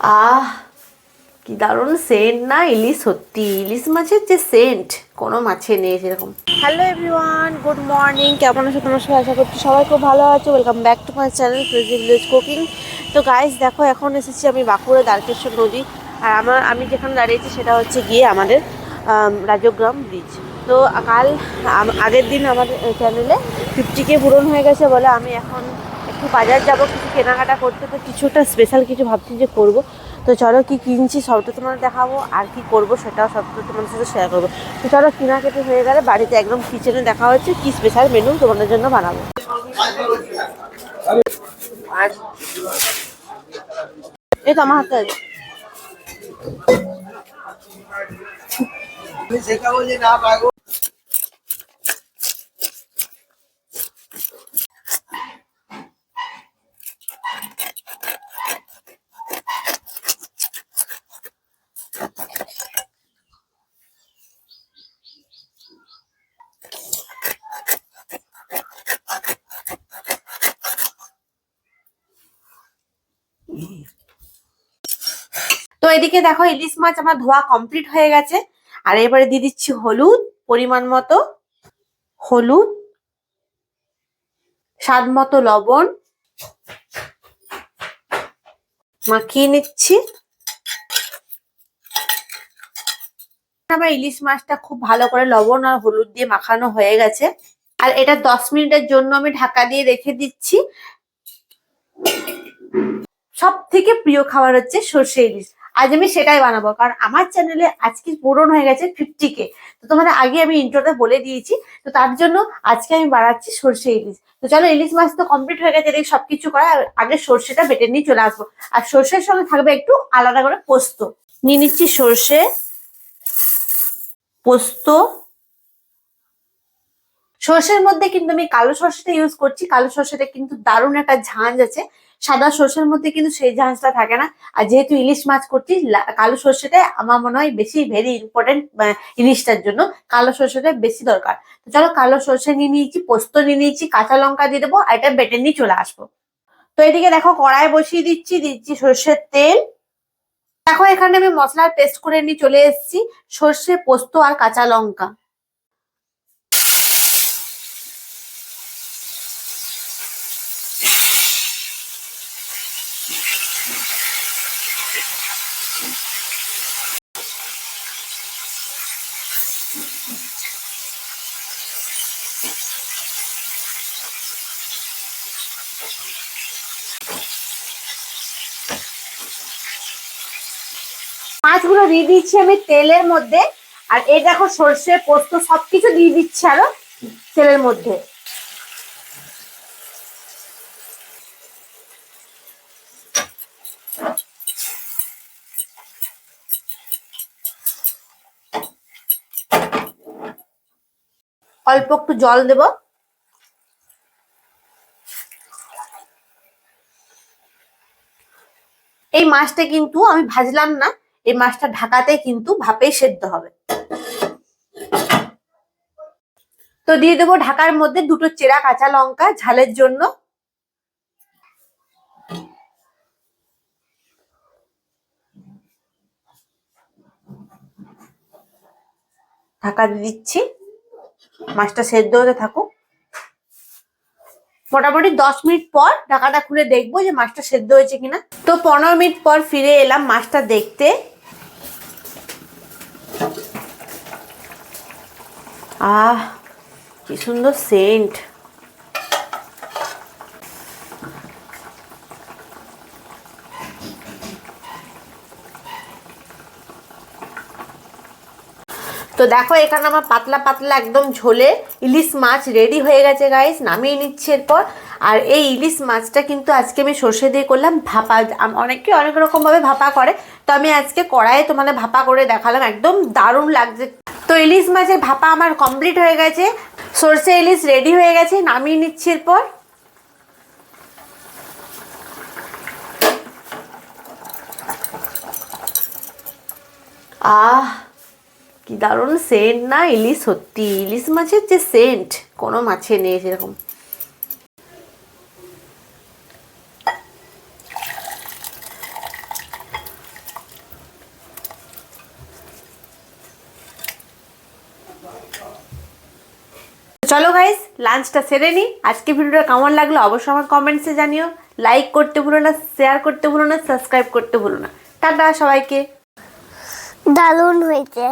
আহ, কি দারুণ সেন্ট না? ইলিশ সত্যি, ইলিশ মাছের যে সেন্ট কোনো মাছে নেই সেরকম। হ্যালো এভরিওয়ান গুড মর্নিং কেমন আছো তোমার সবাই? আশা করছি সবাই খুব ভালো আছো। Welcome back to my channel crazy village cooking তো গাইস দেখো, এখন এসেছি আমি বাঁকুড়া দ্বারকেশ্বর নদী। আর আমার, আমি যেখানে দাঁড়িয়েছি সেটা হচ্ছে গিয়ে আমাদের রাজগ্রাম ব্রিজ তো কাল আগের দিন আমাদের চ্যানেলে ফিফটি কে পূরণ হয়ে গেছে বলে আমি এখন একটু বাজার যাব, কিছু কেনাকাটা করতে, তো কিছুটা স্পেশাল কিছু ভাবছি যে করব। তো চলো কি কিনছি সবটা তোমাদের দেখাবো, আর কি করব সেটাও সবটা তোমাদের সাথে শেয়ার করব। তো চলো কেনাকাটি হয়ে গেলে বাড়িতে একদম কিচেনে দেখা হচ্ছে, কি স্পেশাল মেনু তোমাদের জন্য বানাবো। এই তো আমার হাতে আছে। যে না পাগো তো এদিকে দেখো ইলিশ মাছ আমার ধোয়া কমপ্লিট হয়ে গেছে। আর এবারে দিয়ে দিচ্ছি হলুদ, পরিমাণ মতো হলুদ, স্বাদ মতো লবণ। মাখিয়ে নিচ্ছি। আমার ইলিশ মাছটা খুব ভালো করে লবণ আর হলুদ দিয়ে মাখানো হয়ে গেছে। আর এটা দশ মিনিটের জন্য আমি ঢাকা দিয়ে রেখে দিচ্ছি। সব থেকে প্রিয় খাবার হচ্ছে সর্ষে ইলিশ আজ আমি সেটাই বানাবো। কারণ আমার চ্যানেলে আজকে পূরণ হয়ে গেছে ফিফটি কে তো তোমাদের আগে আমি ইন্ট্রোতে বলে দিয়েছি, তো তার জন্য আজকে আমি বানাচ্ছি সর্ষে ইলিশ। তো চলো ইলিশ মাছ তো কমপ্লিট হয়ে গেছে, এদিকে সবকিছু করা আগে সর্ষেটা বেটে নিয়ে চলে আসব। আর সর্ষের সঙ্গে থাকবে একটু আলাদা করে পোস্ত। নিয়ে নিচ্ছি সর্ষে, পোস্ত। সর্ষের মধ্যে কিন্তু আমি কালো সর্ষেটা ইউজ করছি, কালো সর্ষেটা কিন্তু দারুণ একটা ঝাঁঝ আছে। সাদা সর্ষের মধ্যে কিন্তু সেই ঝাঁঝটা থাকে না। আর যেহেতু ইলিশ মাছ করছি কালো সর্ষেটা আমার মনে হয় বেশি ভেরি ইম্পর্টেন্ট ইলিশটার জন্য। কালো সর্ষেটা বেশি দরকার। তো চলো কালো সর্ষে নিয়ে নিয়েছি, পোস্ত নিয়ে নিয়েছি, কাঁচা লঙ্কা দিয়ে দেবো, আর এটা বেটে নিয়ে চলে আসব। তো এদিকে দেখো কড়াই বসিয়ে দিচ্ছি দিচ্ছি সর্ষের তেল। দেখো এখানে আমি মশলার পেস্ট করে নিয়ে চলে এসেছি, সর্ষে, পোস্ত আর কাঁচা লঙ্কা। মাছগুলো দিয়ে দিচ্ছি আমি তেলের মধ্যে। আর এই দেখো সর্ষে, পোস্ত সবকিছু দিয়ে দিচ্ছি আরও তেলের মধ্যে। অল্প একটু জল দেব। এই মাছটা কিন্তু আমি ভাজলাম না। এই মাছটা ঢাকাতে কিন্তু ভাপেই সেদ্ধ হবে। তো দিয়ে দেবো ঢাকার মধ্যে দুটো চেরা কাঁচা লঙ্কা ঝালের জন্য। ঢাকা দিচ্ছি। মাছটা সেদ্ধ হতে থাকুক। মোটামুটি দশ মিনিট পর ঢাকাটা খুলে দেখব যে মাছটা সেদ্ধ হয়েছে কিনা। তো পনেরো মিনিট পর ফিরে এলাম মাছটা দেখতে। আহ, কি সুন্দর সেন্ট তো দেখো, এখানে আমার পাতলা পাতলা একদম ঝোলে ইলিশ মাছ রেডি হয়ে গেছে গাইস নামিয়ে নিচ্ছি এরপর। আর এই ইলিশ মাছটা কিন্তু আজকে আমি সর্ষে দিয়ে করলাম ভাপা। অনেকে অনেক রকম ভাবে ভাপা করে। তো আমি আজকে কড়াইয়ে তোমাদের ভাপা করে দেখালাম। একদম দারুণ লাগছে। তো ইলিশ মাছের ভাপা আমার কমপ্লিট হয়ে গেছে। সর্ষে ইলিশ রেডি হয়ে গেছে, নামিয়ে নিচ্ছি এরপর। আহ, কি দারুণ সেন্ট না ইলিশ সত্যি। ইলিশ মাছের যে সেন্ট কোনো মাছে নেই সেরকম। চলো গাইস লাঞ্চটা সেরে নিই আজকে ভিডিওটা কেমন লাগল অবশ্যই আমার কমেন্টসে জানিও। লাইক করতে ভুলো না শেয়ার করতে ভুলো না সাবস্ক্রাইব করতে ভুলো না। টাটা সবাইকে। দারুণ হয়েছে।